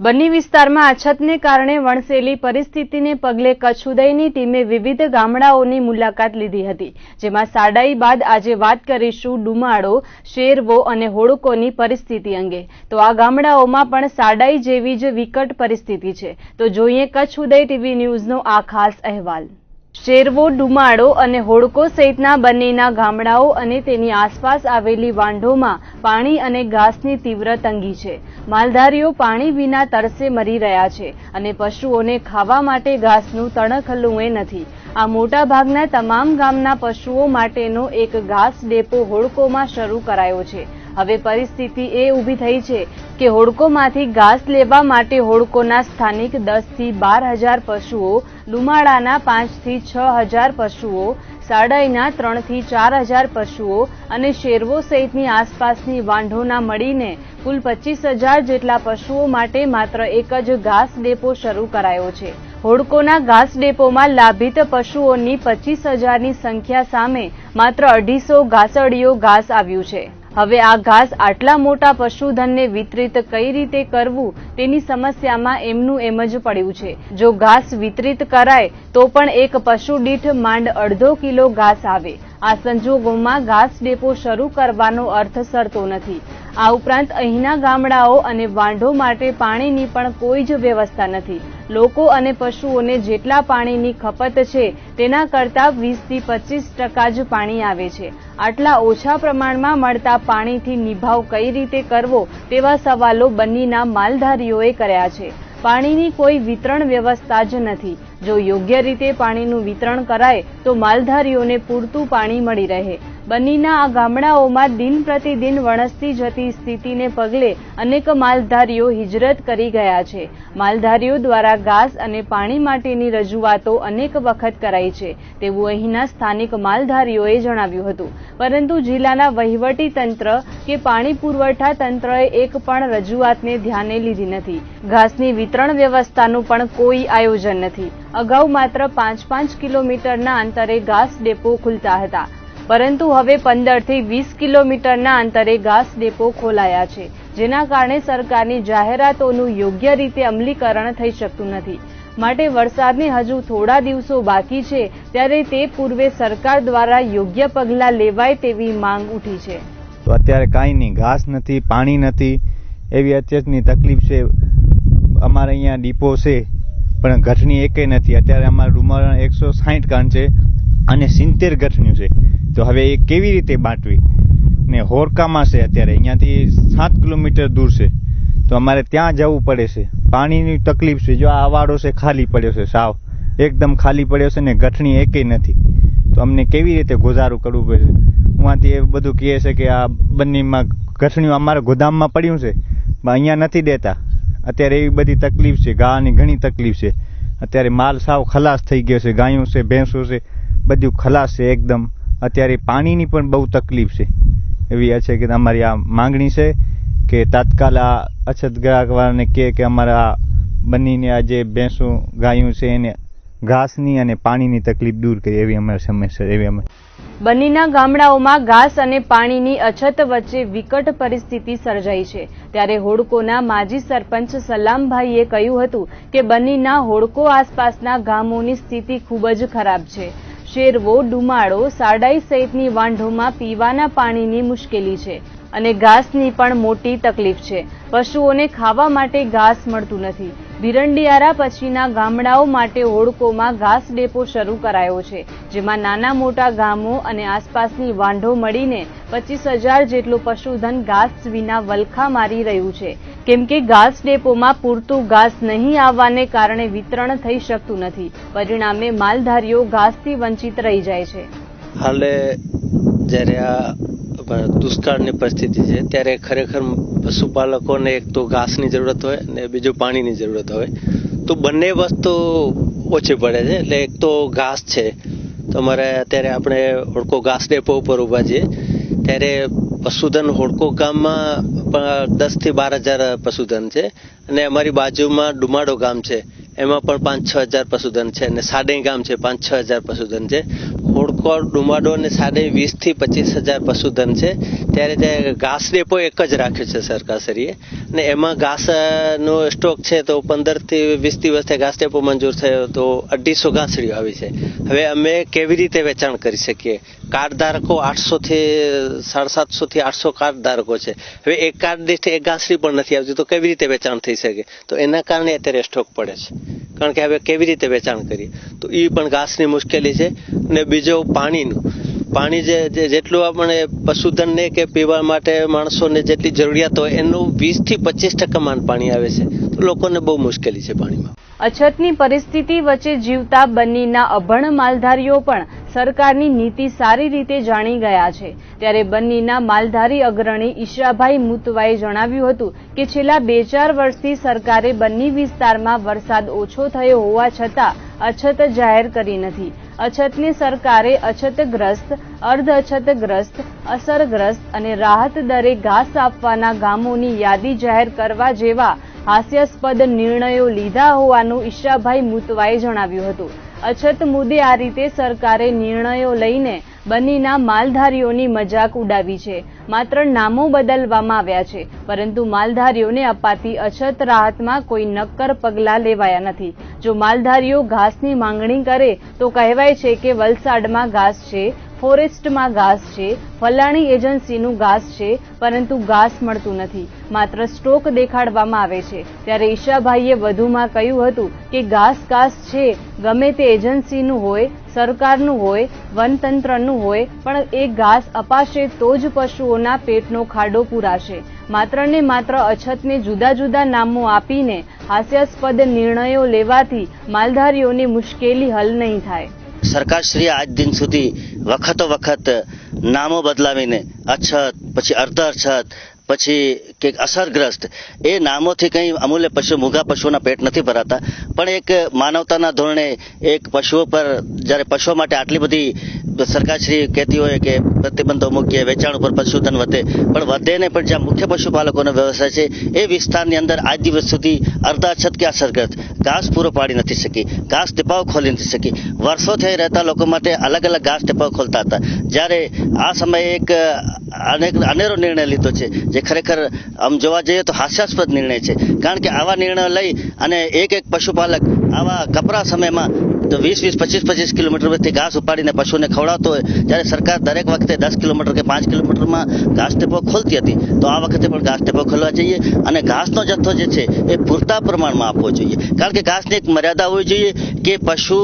બન્ની વિસ્તારમાં અછતને કારણે વણસેલી પરિસ્થિતિને પગલે કચ્છ ઉદયની ટીમે વિવિધ ગામડાઓની મુલાકાત લીધી હતી, જેમાં સાડાઈ બાદ આજે વાત કરીશું ડુમાડો શેરવો અને હોડકોની પરિસ્થિતિ અંગે. તો આ ગામડાઓમાં પણ સાડાઈ જેવી જ વિકટ પરિસ્થિતિ છે. તો જોઈએ કચ્છ ઉદય ટીવી ન્યૂઝનો આ ખાસ અહેવાલ. શેરવો, ડુમાડો અને હોડકો સહિતના બંનેના ગામડાઓ અને તેની આસપાસ આવેલી વાંઢોમાં પાણી અને ઘાસની તીવ્ર તંગી છે. માલધારીઓ પાણી વિના તરસે મરી રહ્યા છે અને પશુઓને ખાવા માટે ઘાસનું તણખલું એ નથી. આ મોટાભાગના તમામ ગામના પશુઓ માટેનો એક ઘાસ ડેપો હોડકોમાં શરૂ કરાયો છે. હવે પરિસ્થિતિ એ ઊભી થઈ છે કે હોડકોમાંથી ઘાસ લેવા માટે હોડકોના સ્થાનિક દસથી બાર હજાર પશુઓ લુમાડાના પાંચથી છ હજાર પશુઓ, સાડાઈના ત્રણથી ચાર હજાર પશુઓ અને શેરવો સહિતની આસપાસની વાંઢોના મળીને કુલ પચીસ હજાર જેટલા પશુઓ માટે માત્ર એક જ ઘાસ ડેપો શરૂ કરાયો છે. હોડકોના ઘાસ ડેપોમાં લાભિત પશુઓની પચીસ હજારની સંખ્યા સામે માત્ર અઢીસો ઘાસડીઓ ઘાસ આવ્યું છે. હવે આ ઘાસ આટલા મોટા પશુધનને વિતરિત કઈ રીતે કરવું તેની સમસ્યામાં એમનું એમ જ પડ્યું છે. જો ઘાસ વિતરિત કરાય, તો પણ એક પશુ દીઠ માંડ અડધો કિલો ઘાસ આવે. આ સંજોગોમાં ઘાસ ડેપો શરૂ કરવાનો અર્થ સરતો નથી. આ ઉપરાંત અહીંના ગામડાઓ અને વાંઢો માટે પાણીની પણ કોઈ જ વ્યવસ્થા નથી. લોકો અને પશુઓને જેટલા પાણીની ખપત છે, તેના કરતાં વીસથી પચીસ ટકા જ પાણી આવે છે. આટલા ઓછા પ્રમાણમાં મળતા પાણીથી નિભાવ કઈ રીતે કરવો તેવા સવાલો બંનીના માલધારીઓએ કર્યા છે. પાણીની કોઈ વિતરણ વ્યવસ્થા જ નથી. જો યોગ્ય રીતે પાણીનું વિતરણ કરાય, તો માલધારીઓને પૂરતું પાણી મળી રહે. બન્નીના આ ગામડાઓમાં દિન પ્રતિદિન વણસતી જતી સ્થિતિને પગલે અનેક માલધારીઓ હિજરત કરી ગયા છે. માલધારીઓ દ્વારા ઘાસ અને પાણી માટેની રજૂઆતો અનેક વખત કરાઈ છે. તેવું અહીંના સ્થાનિક માલધારીઓએ જણાવ્યું હતું. પરંતુ જિલ્લાના વહીવટી તંત્ર કે પાણી પુરવઠા તંત્રએ એક પણ રજૂઆતને ધ્યાને લીધી નથી. ઘાસની વિતરણ વ્યવસ્થાનું પણ કોઈ આયોજન નથી. અગાઉ માત્ર પાંચ પાંચ કિલોમીટરના અંતરે ઘાસ ડેપો ખુલતા હતા. પરંતુ હવે પંદરથી વીસ કિલોમીટરના અંતરે ઘાસ ડેપો ખોલાયા છે, જેના કારણે સરકારની જાહેરાતોનું યોગ્ય રીતે અમલીકરણ થઈ શકતું નથી. માટે વરસાદને હજુ થોડા દિવસો બાકી છે, ત્યારે તે પૂર્વે સરકાર દ્વારા યોગ્ય પગલાં લેવાય તેવી માંગ ઉઠી છે. તો અત્યારે કાંઈ નહીં, ઘાસ નથી, પાણી નથી, એવી અત્યારની તકલીફ છે. અમારે અહીંયા ડીપો છે, પણ ગઠની એકેય નથી. અત્યારે અમારા રૂમમાં એકસો સાહીઠ કાન છે અને સિત્તેર ગઠન્યું છે. તો હવે એ કેવી રીતે બાંટવી? ને હોરકામાં છે અત્યારે. અહીંયાથી સાત કિલોમીટર દૂર છે. તો અમારે ત્યાં જવું પડે છે. પાણીની તકલીફ છે. જો આ વાડો છે, ખાલી પડ્યો છે, સાવ. એકદમ ખાલી પડ્યો છે ને ગઠણી એકેય નથી. તો અમને કેવી રીતે ગુજારું કરવું પડશે ઉहाँથી એ બધું કહે છે કે આ બંનેમાં ગઠણીઓ અમારા ગોદામમાં પડ્યું છે. પણ અહીંયા નથી દેતા. અત્યારે એવી બધી તકલીફ છે. ગાની ઘણી તકલીફ છે. અત્યારે માલ સાવ ખલાસ થઈ ગયો છે. ગાયું છે, ભેંસો છે. બધું ખલાસ છે એકદમ. અત્યારે પાણીની પણ બહુ તકલીફ છે. એવી છે કે અમારી આ માંગણી છે કે તાત્કાલ આ અછત ગ્રાહકવાળાને કહે કે અમારા બનીને આ જે ભેંસો ગાયું છે એને ઘાસની અને પાણીની તકલીફ દૂર કરી એવી અમારી સમસ્યા એવી અમે બન્નીના ગામડાઓમાં ઘાસ અને પાણીની અછત વચ્ચે વિકટ પરિસ્થિતિ સર્જાઈ છે. ત્યારે હોડકોના માજી સરપંચ સલામભાઈએ કહ્યું હતું કે બન્નીના હોડકો આસપાસના ગામોની સ્થિતિ ખૂબ જ ખરાબ છે. શેરવો ડુમાડો સાડાઈ સહિતની વાંઢોમાં પીવાના પાણીની મુશ્કેલી છે અને ઘાસની પણ મોટી તકલીફ છે. પશુઓને ખાવા માટે ઘાસ મળતું નથી. ભીરંડિયારા પછીના ગામડાઓ માટે હોડકોમાં ઘાસ ડેપો શરૂ કરાયો છે, જેમાં નાના મોટા ગામો અને આસપાસની વાંઢો મળીને પચીસ હજાર જેટલું પશુધન ઘાસ વિના વલખા મારી રહ્યું છે. કેમ કે ઘાસ ડેપોમાં પૂરતું ઘાસ નહીં આવવાને કારણે વિતરણ થઈ શકતું નથી. પરિણામે માલધારીઓ ઘાસથી વંચિત રહી જાય છે. હાલે જ્યારે આ દુષ્કાળની પરિસ્થિતિ છે, ત્યારે ખરેખર પશુપાલકોને એક તો ઘાસની જરૂરત હોય અને બીજું પાણીની જરૂરત હોય. તો બંને વસ્તુ ઓછી પડે છે, એટલે એક તો ઘાસ છે. તો અમારે અત્યારે આપણે ઓળખો ઘાસ ડેપો ઉપર ઊભા છીએ. ત્યારે પશુધન હોડકો ગામમાં દસથી બાર હજાર પશુધન છે. અને અમારી બાજુમાં ડુમાડો ગામ છે. એમાં પણ પાંચ છ હજાર પશુધન છે અને સાડે ગામ છે પાંચ છ હજાર પશુધન છે. હોડકોર, ડુમાડો અને સાડે વીસથી પચીસ હજાર પશુધન છે. ત્યારે ત્યાં ઘાસ ડેપો એક જ રાખ્યો છે સરકારશ્રીએ. અને એમાં ઘાસનો સ્ટોક છે તો પંદરથી વીસ દિવસથી ઘાસ ડેપો મંજૂર થયો તો અઢીસો ઘાસડીઓ આવી છે. હવે અમે કેવી રીતે વેચાણ કરી શકીએ? કાર્ડ ધારકો આઠસો થી સાડા સાતસો થી આઠસો કાર્ડ ધારકો છે. હવે એક કાર્ડ દીઠ એક ઘાસડી પણ નથી આવતી તો કેવી રીતે વેચાણ થઈ શકે? તો એના કારણે અત્યારે સ્ટોક પડે છે. કારણ કે હવે કેવી રીતે વેચાણ કરીએ? તો એ પણ ઘાસની મુશ્કેલી છે અને બીજો પાણીનું. પાણી જે જેટલું આપણે પશુધનને કે પીવા માટે માણસોને જેટલી જરૂરિયાત હોય, એનું વીસથી પચીસ ટકા માન પાણી આવે છે. લોકોને બહુ મુશ્કેલી છે પાણીમાં. અછતની પરિસ્થિતિ વચ્ચે જીવતા બન્નીના અભણ માલધારીઓ પણ સરકારની નીતિ સારી રીતે જાણી ગયા છે. ત્યારે બન્નીના માલધારી અગ્રણી ઈશાભાઈ મુતવાએ જણાવ્યું હતું કે છેલ્લા બે ચાર વર્ષથી સરકારે બન્ની વિસ્તારમાં વરસાદ ઓછો થયો હોવા છતાં અછત જાહેર કરી નથી. અછતને સરકારે અછતગ્રસ્ત અર્ધ અછતગ્રસ્ત અસરગ્રસ્ત અને રાહત દરે ઘાસ આપવાના ગામોની યાદી જાહેર કરવા જેવા હાસ્યાસ્પદ નિર્ણયો લીધા હોવાનું ઈશાભાઈ મુતવાએ જણાવ્યું હતું. અછત મુદ્દે આ રીતે સરકારે નિર્ણયો લઈને બન્નીના માલધારીઓની મજાક ઉડાવી છે. માત્ર નામો બદલવામાં આવ્યા છે, પરંતુ માલધારીઓને અપાતી અછત રાહતમાં કોઈ નક્કર પગલાં લેવાયા નથી. જો માલધારીઓ ઘાસની માંગણી કરે, તો કહેવાય છે કે વલસાડમાં ઘાસ છે ફોરેસ્ટમાં ઘાસ છે, ફલાણી એજન્સીનું ઘાસ છે, પરંતુ ઘાસ મળતું નથી. માત્ર સ્ટોક દેખાડવામાં આવે છે. ત્યારે ઈશાભાઈએ વધુમાં કહ્યું હતું કે ઘાસ ઘાસ છે, ગમે તે એજન્સીનું હોય, સરકારનું હોય, વનતંત્રનું હોય, પણ એ ઘાસ અપાશે તો જ પશુઓના પેટનો ખાડો પૂરાશે. માત્ર ને માત્ર અછતને જુદા જુદા નામો આપીને હાસ્યાસ્પદ નિર્ણયો લેવાથી માલધારીઓની મુશ્કેલી હલ નહીં થાય. સરકારશ્રીએ આજ દિન સુધી વખતો વખત નામો બદલાવીને અછત પછી અર્ધ અછત પછી કે અસરગ્રસ્ત. એ નામોથી કંઈ અમૂલ્ય પશુ, મૂગા પશુઓના પેટ નથી ભરાતા. પણ એક માનવતાના ધોરણે એક પશુઓ પર જ્યારે પશુઓ માટે આટલી બધી સરકારશ્રી કહેતી હોય કે પ્રતિબંધો મૂકીએ, વેચાણ ઉપર પશુધન વધે, પણ વધે ને પણ જ્યાં મુખ્ય પશુપાલકોનો વ્યવસાય છે, એ વિસ્તારની અંદર આજ દિવસ સુધી અર્ધાછત કે અસરગ્રસ્ત. ઘાસ પૂરો પાડી નથી શકી, ઘાસ ટીપાઓ ખોલી નથી શકી. વર્ષોથી રહેતા લોકો માટે અલગ અલગ ઘાસ ટીપાઓ ખોલતા હતા. જ્યારે આ સમયે એક અનેક અનેરો નિર્ણય લીધો છે. જે ખરેખર આમ જોવા જઈએ તો હાસ્યાસ્પદ નિર્ણય છે. કારણ કે આવા નિર્ણયો લઈ અને એક એક પશુપાલક આવા કપરા સમયમાં તો વીસ વીસ, પચીસ પચીસ કિલોમીટરથી ઘાસ ઉપાડીને પશુને ખવડાવતો હોય ત્યારે સરકાર દરેક વખતે દસ કિલોમીટર કે પાંચ કિલોમીટરમાં ઘાસ ટેપો ખોલતી હતી, તો આ વખતે પણ ઘાસ ટેપો ખોલવા જોઈએ અને ઘાસનો જથ્થો જે છે એ પૂરતા પ્રમાણમાં આપવો જોઈએ. કારણ કે ઘાસની એક મર્યાદા હોવી જોઈએ કે પશુ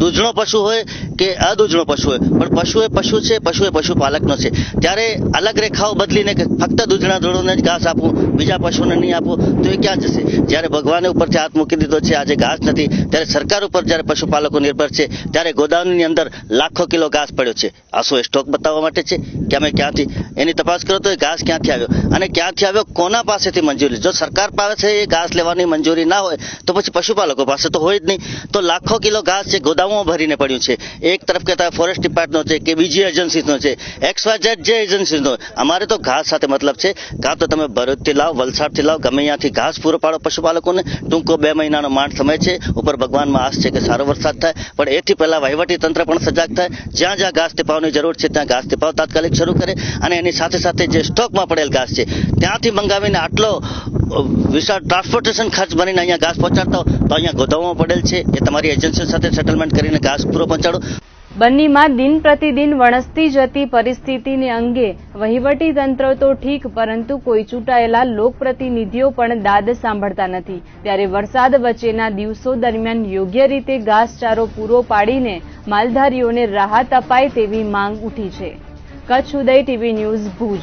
દૂધણો પશુ હોય કે અદૂધણો પશુ હોય. પણ પશુ એ પશુ છે, પશુ એ પશુપાલકનો છે. ત્યારે અલગ રેખાઓ બદલીને કે ફક્ત દૂધણા ધોળોને જ ઘાસ આપવું બીજા પશુને નહીં આપવું તો એ ક્યાં જશે? જ્યારે ભગવાને ઉપરથી હાથ મૂકી દીધો છે, આજે ઘાસ નથી, ત્યારે સરકાર ઉપર જ્યારે પશુપાલકો નિર્ભર છે, ત્યારે ગોદામની અંદર લાખો કિલો ઘાસ પડ્યો છે. આ શું સ્ટોક બતાવવા માટે છે? કે અમે ક્યાંથી? એની તપાસ કરો તો એ ઘાસ ક્યાંથી આવ્યો? અને ક્યાંથી આવ્યો? કોના પાસેથી મંજૂરી? જો સરકાર પાસે એ ઘાસ લેવાની મંજૂરી ના હોય, તો પછી પશુપાલકો પાસે તો હોય જ નહીં. તો લાખો કિલો ઘાસ છે ગોદામોમાં ભરીને પડ્યું છે એક તરફ કહેતા ફોરેસ્ટ ડિપાર્ટનો છે કે બીજી એજન્સીનો છે. એક્સવાઝેડ જે એજન્સીનો અમારે તો ઘાસ સાથે મતલબ છે કાં તો તમે ભરૂચથી લાવ, વલસાડથી લાવ, ગમે ત્યાંથી ઘાસ પૂરો પાડો પશુપાલકોને, ટૂંકો બે મહિનાનો માંડ સમય છે, ઉપર ભગવાનમાં આશ છે કે સારો વરસાદ થાય, પણ એથી પહેલાં વહીવટી તંત્ર પણ સજાગ થાય, જ્યાં જ્યાં ઘાસ ટીપાવવાની જરૂર છે, ત્યાં ઘાસ ટીપાવ તાત્કાલિક શરૂ કરે, અને એની સાથે સાથે જે સ્ટોકમાં પડેલ ઘાસ છે, ત્યાંથી મંગાવીને આટલો વિશાળ ટ્રાન્સપોર્ટેશન ખર્ચ બનીને અહીંયા ઘાસ પહોંચાડતા તો અહીંયા ગોદામોમાં પડેલ છે, એ તમારી એજન્સી સાથે સેટલમેન્ટ કરીને ઘાસ પૂરો પહોંચાડો બન્નીમાં દિન પ્રતિદિન વણસતી જતી પરિસ્થિતિને અંગે વહીવટી તંત્ર તો ઠીક, પરંતુ કોઈ ચૂંટાયેલા લોકપ્રતિનિધિઓ પણ દાદ સાંભળતા નથી. ત્યારે વરસાદ વચ્ચેના દિવસો દરમિયાન યોગ્ય રીતે ઘાસચારો પૂરો પાડીને માલધારીઓને રાહત અપાય તેવી માંગ ઉઠી છે. Kutch Uday TV news Bhuj.